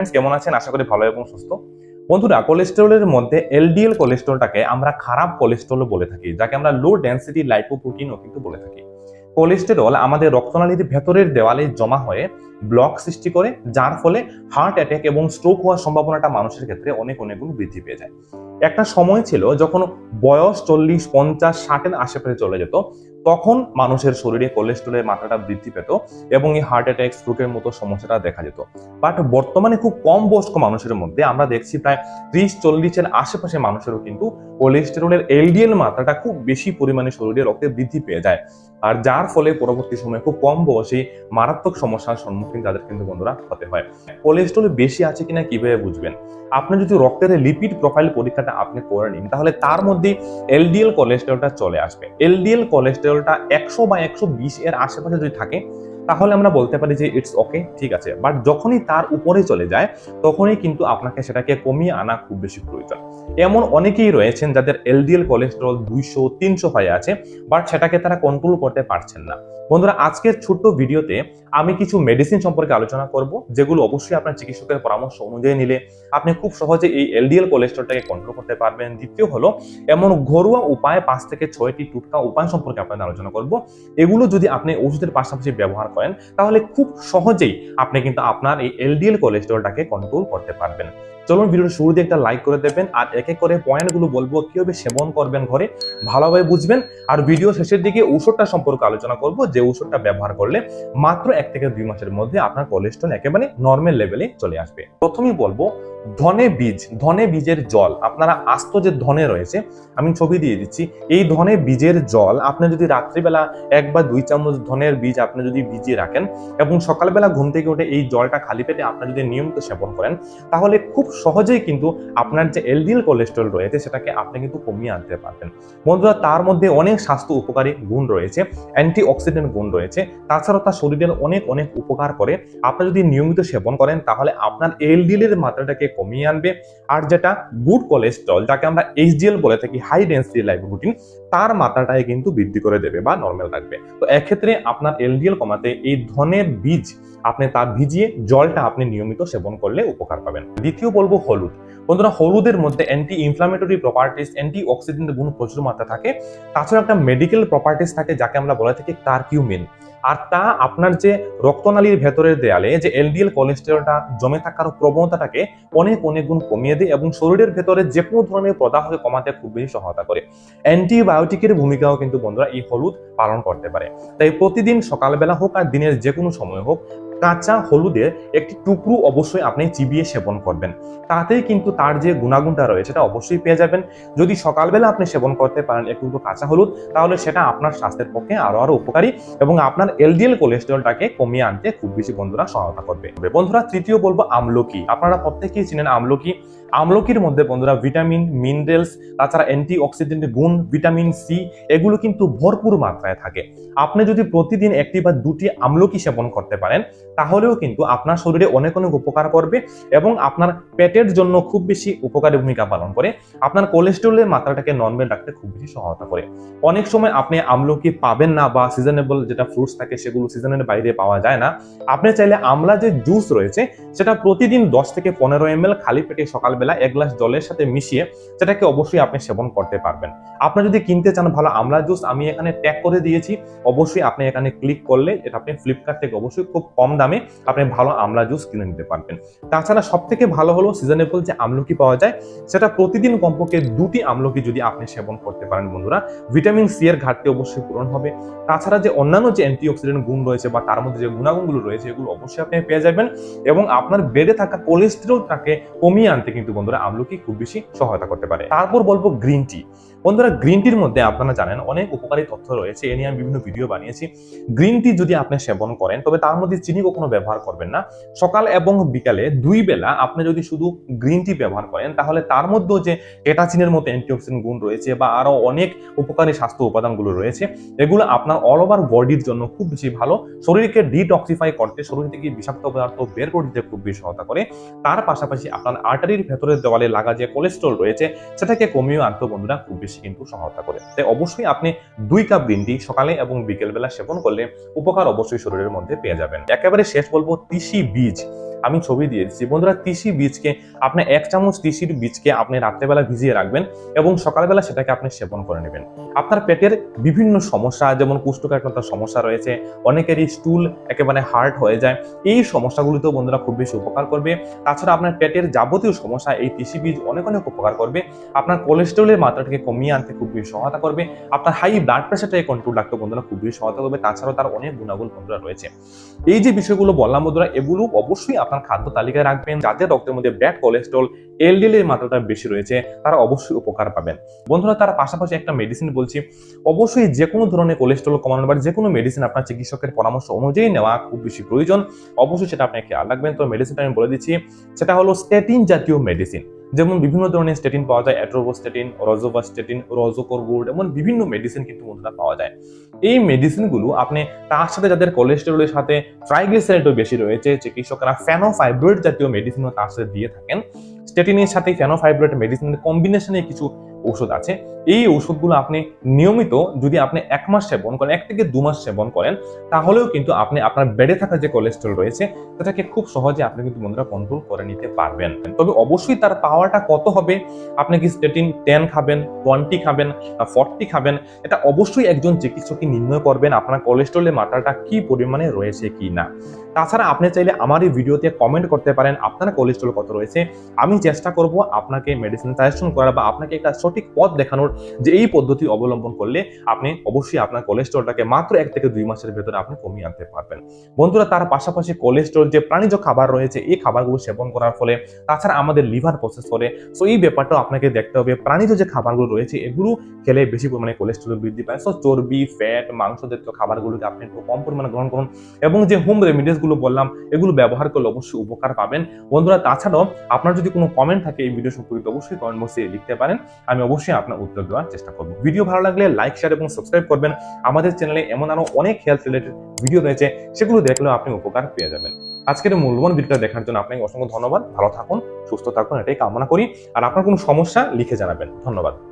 Friends, কেমন আছেন? আশা করি ভালো এবং সুস্থ। বন্ধুরা কোলেস্টেরলের মধ্যে এলডিএল কোলেস্টেরলটাকে আমরা খারাপ কোলেস্টেরল বলে থাকি যাকে আমরা লো ডেন্সিটি লাইপোপ্রোটিনও কিন্তু বলে থাকি। কোলেস্টেরল আমাদের রক্তনালীর ভেতরের দেওয়ালে জমা হয়ে ব্লক সৃষ্টি করে যার ফলে হার্ট অ্যাটাক এবং স্ট্রোক হওয়ার সম্ভাবনাটা মানুষের ক্ষেত্রে অনেক অনেক গুণ বৃদ্ধি পেয়ে যায়। একটা সময় ছিল যখন বয়স চল্লিশ পঞ্চাশ ষাটের আশেপাশে চলে যেত তখন মানুষের শরীরে কোলেস্ট্রলের মাত্রাটা বৃদ্ধি পেত এবং এই হার্ট অ্যাটাক স্ট্রোকের মতো সমস্যাটা দেখা যেত। বাট বর্তমানে খুব কম বয়স্ক মানুষের মধ্যে আমরা দেখছি প্রায় ত্রিশ, চল্লিশের আশেপাশে মানুষেরও কিন্তু কোলেস্টেরলের এলডিএল মাত্রাটা খুব বেশি পরিমাণে শরীরে রক্তে বৃদ্ধি পেয়ে যায়। আর যার ফলে পরবর্তী সময়ে খুব কম বয়সেই মারাত্মক সমস্যার সম্মুখীন তাদের কিন্তু বন্ধুরা হতে হয়। কোলেস্টেরল বেশি আছে কিনা কীভাবে বুঝবেন? আপনি যদি রক্তের লিপিড প্রোফাইল পরীক্ষাটা আপনি করে নিন, তাহলে তার মধ্যে এলডিএল কোলেস্টেরলটা চলে আসবে। এলডিএল কোলেস্টেরলটা একশো বা একশো বিশ এর আশেপাশে যদি থাকে তাহলে আমরা বলতে পারি যে ইটস ওকে ঠিক আছে। বাট যখনই তার উপরে চলে যায়, তখনই কিন্তু আপনাকে সেটাকে কমিয়ে আনা খুব বেশি প্রয়োজন। এমন অনেকেই রয়েছেন যাদের এলডিএল কোলেস্টেরল দুইশো, তিনশো হয়ে আছে বাট সেটাকে তারা কন্ট্রোল করতে পারছেন না। বন্ধুরা, আজকের ছোট্ট ভিডিওতে আমি কিছু মেডিসিন সম্পর্কে আলোচনা করব, যেগুলো অবশ্যই আপনার চিকিৎসকের পরামর্শ অনুযায়ী নিলে আপনি খুব সহজে এই এলডিএল কোলেস্ট্রলটাকে কন্ট্রোল করতে পারবেন। দ্বিতীয় হলো, এমন ঘরোয়া উপায় পাঁচ থেকে ছয়টি টুটকা উপায় সম্পর্কে আপনাদের আলোচনা করব। এগুলো যদি আপনি ওষুধের পাশাপাশি ব্যবহার করেন তাহলে খুব সহজেই আপনি কিন্তু আপনার এই এলডিএল কোলেস্ট্রলটাকে কন্ট্রোল করতে পারবেন। চলুন ভিডিওর শুরুতে একটা লাইক করে দেবেন, আর এক এক করে পয়েন্টগুলো বলব, কীভাবে সেবন করবেন ঘরে, ভালোভাবে বুঝবেন, আর ভিডিও শেষের দিকে ঔষধটা সম্পর্কে আলোচনা করব, যে ঔষধটা ব্যবহার করলে মাত্র এক থেকে দুই মাসের মধ্যে আপনার কোলেস্ট্রল একেবারে নর্মাল লেভেলে চলে আসবে। প্রথমেই বলব ধনে বীজ, ধনে বীজের জল। আপনারা আস্ত যে ধনে রয়েছে, আমি ছবি দিয়ে দিচ্ছি, এই ধনে বীজের জল আপনি যদি রাত্রিবেলা এক বা দুই চামচ ধনের বীজ আপনি যদি ভিজিয়ে রাখেন এবং সকালবেলা ঘুম থেকে উঠে এই জলটা খালি পেটে আপনি যদি নিয়মিত সেবন করেন, তাহলে খুব সহজেই কিন্তু আপনার যে এলডিএল কোলেস্ট্রল রয়েছে, সেটাকে আপনি কিন্তু কমিয়ে আনতে পারবেন। বন্ধুরা, তার মধ্যে অনেক স্বাস্থ্য উপকারী গুণ রয়েছে অ্যান্টি অক্সিডেন্ট গুণ রয়েছে, তাছাড়াও তার শরীরের অনেক অনেক উপকার করে। আপনি যদি নিয়মিত সেবন করেন, তাহলে আপনার এলডিএল এর মাত্রাটাকে কমিয়ে আনবে। আর যেটা গুড কোলেস্ট্রল যাকে আমরা এইচডিএল বলে থাকি হাই ডেন্সিটি লাইপোপ্রোটিন তার মাত্রাটাই কিন্তু বৃদ্ধি করে দেবে বা নর্মাল রাখবে। তো এক্ষেত্রে আপনার এলডিএল কমাতে এই ধনের বীজ আপনি তা ভিজিয়ে জলটা আপনি নিয়মিত সেবন করলে উপকার পাবেন। দ্বিতীয় বলব হলুদ। বন্ধুরা, হলুদের মধ্যে anti inflammatory properties antioxidant গুণ প্রচুর মাত্রা থাকে। তাছাড়া একটা মেডিকেল প্রপার্টিস থাকে, যাকে আমরা বলে থাকি কার্কিউমিন আর তা আপনার যে রক্তনালীর ভেতরের দেয়ালে, যে এলডিএল কোলেস্টেরলটা জমে থাকার প্রবণতাটাকে অনেক অনেক গুণ কমিয়ে দেয় এবং শরীরের ভেতরে যে কোনো ধরনের প্রদাহকে কমাতে খুব বেশি সহায়তা করে। অ্যান্টিবায়োটিকের ভূমিকাও কিন্তু বন্ধুরা এই হলুদ পালন করতে পারে। তাই প্রতিদিন সকালবেলা হোক আর দিনের যে কোনো সময় হোক কাঁচা হলুদের একটি টুকরো অবশ্যই আপনি চিবিয়ে সেবন করবেন। তাতেই কিন্তু তার যে গুণাগুণটা রয়েছে সেটা অবশ্যই পেয়ে যাবেন। যদি সকালবেলা আপনি সেবন করতে পারেন একটু কাঁচা হলুদ, তাহলে সেটা আপনার স্বাস্থ্যের পক্ষে আরও আরও উপকারী এবং আপনার এলডিএল কোলেস্টেরলটাকে কমিয়ে আনতে খুব বেশি বন্ধুরা সহায়তা করবে। বন্ধুরা, তৃতীয় বলব আমলকি। আপনারা প্রত্যেকেই চিনেন আমলকি। আমলকির মধ্যে বন্ধুরা ভিটামিন, মিনারেলস, তাছাড়া অ্যান্টি অক্সিডেন্ট গুণ, ভিটামিন সি এগুলো কিন্তু ভরপুর মাত্রায় থাকে। আপনি যদি প্রতিদিন একটি বা দুটি আমলকি সেবন করতে পারেন, তাহলেও কিন্তু আপনার শরীরে অনেক অনেক উপকার করবে এবং আপনার পেটের জন্য খুব বেশি উপকারী ভূমিকা পালন করে। আপনার কোলেস্ট্রলের মাত্রাটাকে নর্মাল রাখতে খুব বেশি সহায়তা করে। অনেক সময় আপনি আমলকি পাবেন না বা সিজনেবল যেটা ফ্রুটস থাকে সেগুলো সিজনের বাইরে পাওয়া যায় না। আপনি চাইলে আমলা যে জুস রয়েছে, সেটা প্রতিদিন দশ থেকে পনেরো এম খালি পেটে সকালবেলা এক গ্লাস জলের সাথে মিশিয়ে সেটাকে অবশ্যই আপনি সেবন করতে পারবেন। আপনি যদি কিনতে চান ভালো আমলা জুস, আমি এখানে ট্যাগ করে দিয়েছি। অবশ্যই আপনি এখানে ক্লিক করলে এটা আপনি ফ্লিপকার্ট থেকে অবশ্যই খুব কম দামে আপনি ভালো আমলা জুস কিনে নিতে পারবেন। তাছাড়া সব থেকে ভালো হলো সিজনেবল যে আমলকি পাওয়া যায়, সেটা প্রতিদিন কমপক্ষে দুটি আমলকি যদি আপনি সেবন করতে পারেন বন্ধুরা। ভিটামিন সি এর ঘাটতি অবশ্যই পূরণ হবে। তাছাড়া যে অন্যান্য যে অ্যান্টিঅক্সিডেন্ট গুণ রয়েছে বা তার মধ্যে যে গুণাগুণগুলো রয়েছে, এগুলো অবশ্যই আপনি পেয়ে যাবেন এবং আপনার বেড়ে থাকা কোলেস্টেরলটাকে কমিয়ে আনতে কিন্তু বন্ধুরা আমলকি খুব বেশি সহায়তা করতে পারে। তারপর বলব গ্রিন টি বন্ধুরা গ্রিন টির মধ্যে আপনারা জানেন অনেক উপকারী তথ্য রয়েছে। এ নিয়ে আমি বিভিন্ন ভিডিও বানিয়েছি। গ্রিন টি যদি আপনি সেবন করেন, তবে তার মধ্যে চিনি কখনো ব্যবহার করবেন না। সকাল এবং বিকালে দুই বেলা আপনি যদি শুধু গ্রিন টি ব্যবহার করেন, তাহলে তার মধ্যেও যে কেটাচিনের মতো অ্যান্টিঅক্সিডেন্ট গুণ রয়েছে বা আরও অনেক উপকারী স্বাস্থ্য উপাদানগুলো রয়েছে, এগুলো আপনার অল ওভার বডির জন্য খুব বেশি ভালো। শরীরকে ডিটক্সিফাই করতে, শরীর থেকে বিষাক্ত পদার্থ বের করে দিতে খুব বেশি সহায়তা করে। তার পাশাপাশি আপনার আর্টারির ভেতরের দেওয়ালে লাগা যে কোলেস্ট্রল রয়েছে, সেটাকে কমিয়ে আনতে বন্ধুরা খুব বেশি কিন্তু সহায়তা করে। তাই অবশ্যই আপনি দুই কাপ গ্রিন টি সকালে এবং বিকেলবেলা সেবন করলে উপকার অবশ্যই শরীরের মধ্যে পেয়ে যাবেন। একেবারে শেষ বলব তিসি বীজ। আমি ছবি দিয়ে দিচ্ছি বন্ধুরা, তিসি বীজকে আপনি এক চামচ তিসির বীজকে আপনি রাত্রেবেলা ভিজিয়ে রাখবেন এবং সকালবেলা সেটাকে আপনি সেবন করে নেবেন। আপনার পেটের বিভিন্ন সমস্যা, যেমন কুষ্ঠকাঠিন্যতার সমস্যা রয়েছে, অনেকেরই স্টুল একেবারে হার্ড হয়ে যায়, এই সমস্যাগুলিতেও বন্ধুরা খুব বেশি উপকার করবে। তাছাড়া আপনার পেটের যাবতীয় সমস্যা এই তিসি বীজ অনেক অনেক উপকার করবে। আপনার কোলেস্টেরলের মাত্রাটাকে কমিয়ে আনতে খুব বেশি সহায়তা করবে। আপনার হাই ব্লাড প্রেশারটাকে কন্ট্রোল রাখতে বন্ধুরা খুব বেশি সহায়তা করবে। তাছাড়াও তার অনেক গুণাগুণ বন্ধুরা রয়েছে। এই যে বিষয়গুলো বললাম বন্ধুরা, এগুলো অবশ্যই আপনার খাদ্য তালিকায় রাখবেন যাদের রক্তের মধ্যে ব্যাড কোলেস্ট্রল এলডিএল এর মাত্রাটা বেশি রয়েছে, তারা অবশ্যই উপকার পাবেন। বন্ধুরা, তার পাশাপাশি একটা মেডিসিন বলছি, অবশ্যই যে কোনো ধরনের কোলেস্ট্রল কমানোর বা যে কোনো মেডিসিন আপনার চিকিৎসকের পরামর্শ অনুযায়ী নেওয়া খুব বেশি প্রয়োজন। অবশ্যই সেটা আপনাকে খেয়াল রাখবেন। তো মেডিসিনটা আমি বলে দিচ্ছি, সেটা হলো স্টেটিন জাতীয় মেডিসিন যেমন বিভিন্ন ধরনের স্টেটিন পাওয়া যায় অ্যাট্রোবোস্টেটিন রজোবাস্টেটিন রজোকোরগুড এমন বিভিন্ন মেডিসিন কিন্তু বন্ধুরা পাওয়া যায়। এই মেডিসিনগুলো আপনি তার সাথে যাদের কোলেস্টেরলের সাথে ট্রাইগ্লিসারাইডও বেশি রয়েছে, চিকিৎসকরা ফ্যানোফাইব্রয়েড জাতীয় মেডিসিনও তার সাথে দিয়ে থাকেন। স্টেটিনের সাথে ফ্যানোফাইব্রয়েড মেডিসিনের কম্বিনেশনে কিছু ঔষধ আছে। এই ঔষধগুলো আপনি নিয়মিত যদি আপনি এক মাস সেবন করেন, এক থেকে দু মাস সেবন করেন, তাহলেও কিন্তু আপনি আপনার বেড়ে থাকা যে কোলেস্ট্রল রয়েছে, সেটাকে খুব সহজে আপনি কিন্তু বন্ধুরা কন্ট্রোল করে নিতে পারবেন। তবে অবশ্যই তার পাওয়ারটা কত হবে? আপনি কি স্টেটিন টেন খাবেন টোয়েন্টি খাবেন ফর্টি খাবেন? এটা অবশ্যই একজন চিকিৎসকই নির্ণয় করবেন আপনার কোলেস্ট্রলের মাত্রাটা কি পরিমাণে রয়েছে কি না তাছাড়া আপনি চাইলে আমার এই ভিডিওতে কমেন্ট করতে পারেন, আপনার কোলেস্ট্রল কত রয়েছে? আমি চেষ্টা করব আপনাকে মেডিসিন সাজেশন করার বা আপনাকে একটা সঠিক পথ দেখানোর যে এই পদ্ধতি অবলম্বন করলে আপনি অবশ্যই আপনার কোলেস্ট্রলটাকে মাত্র এক থেকে দুই মাসের ভেতরে আপনি কমিয়ে আনতে পারবেন। বন্ধুরা, তার পাশাপাশি কোলেস্ট্রল যে প্রাণীজ খাবার রয়েছে, এই খাবারগুলো সেবন করার ফলে তাছাড়া আমাদের লিভার প্রসেস করে। সো এই ব্যাপারটাও আপনাকে দেখতে হবে। প্রাণীজ যে খাবারগুলো রয়েছে, এগুলো খেলে বেশি পরিমাণে কোলেস্ট্রল বৃদ্ধি পায়। সো চর্বি ফ্যাট মাংস জাতীয় খাবারগুলোকে আপনি একটু কম পরিমাণে গ্রহণ করুন এবং যে হোম রেমিডিসগুলো বললাম, এগুলো ব্যবহার করলে অবশ্যই উপকার পাবেন। বন্ধুরা, তাছাড়াও আপনার যদি কোনো কমেন্ট থাকে এই ভিডিও সম্পর্কিত, অবশ্যই কমেন্ট বক্সে লিখতে পারেন। আমি অবশ্যই আপনার উত্তর দেওয়ার চেষ্টা করব। ভিডিও ভালো লাগলে লাইক শেয়ার এবং সাবস্ক্রাইব করবেন। আমাদের চ্যানেলে এমন আরও অনেক হেলথ রিলেটেড ভিডিও রয়েছে, সেগুলো দেখলেও আপনি উপকার পেয়ে যাবেন। আজকের মূল্যবান ভিডিওটা দেখার জন্য আপনাকে অসংখ্য ধন্যবাদ। ভালো থাকুন, সুস্থ থাকুন, এটাই কামনা করি। আর আপনার কোনো সমস্যা, লিখে জানাবেন। ধন্যবাদ।